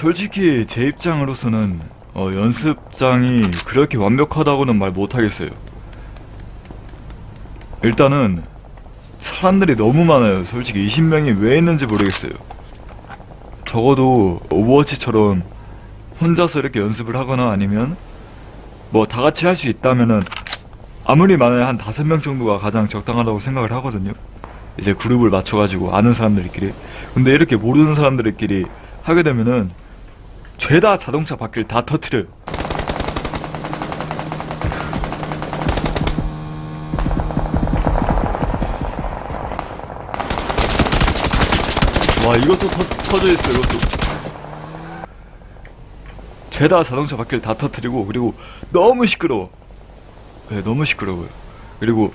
솔직히 제 입장으로서는 어, 연습장이 그렇게 완벽하다고는 말 못하겠어요. 일단은 사람들이 너무 많아요. 솔직히 20명이 왜 있는지 모르겠어요. 적어도 오버워치처럼 혼자서 이렇게 연습을 하거나 아니면 뭐 다 같이 할 수 있다면은 아무리 많아야 한 다섯 명 정도가 가장 적당하다고 생각을 하거든요. 이제 그룹을 맞춰가지고 아는 사람들끼리. 근데 이렇게 모르는 사람들끼리 하게 되면은 죄다 자동차 바퀴를 다 터트려요. 와 이것도 터, 터져 있어 이것도. 죄다 자동차 바퀴를 다 터트리고 그리고 너무 시끄러워. 네, 너무 시끄러워요. 그리고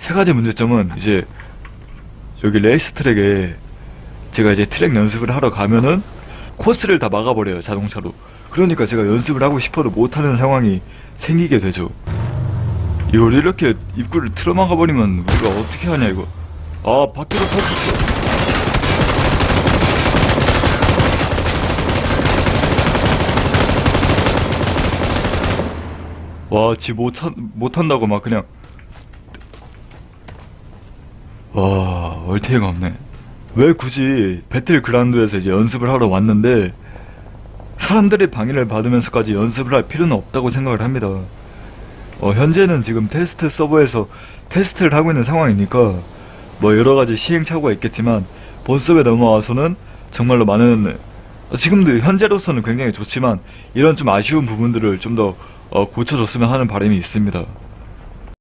세 가지 문제점은 이제 여기 레이스 트랙에 제가 이제 트랙 연습을 하러 가면은 코스를 다 막아버려요 자동차로. 그러니까 제가 연습을 하고 싶어도 못하는 상황이 생기게 되죠. 이걸 이렇게 입구를 틀어막아 버리면 우리가 어떻게 하냐 이거. 아 밖으로 터졌어. 와, 지 못한, 못한다고 막 그냥. 와, 얼테이가 없네. 왜 굳이 배틀 그라운드에서 이제 연습을 하러 왔는데, 사람들의 방해를 받으면서까지 연습을 할 필요는 없다고 생각을 합니다. 어, 현재는 지금 테스트 서버에서 테스트를 하고 있는 상황이니까, 뭐 여러 가지 시행착오가 있겠지만, 본섭에 넘어와서는 정말로 많은, 어, 지금도 현재로서는 굉장히 좋지만, 이런 좀 아쉬운 부분들을 좀더 어, 고쳐줬으면 하는 바람이 있습니다.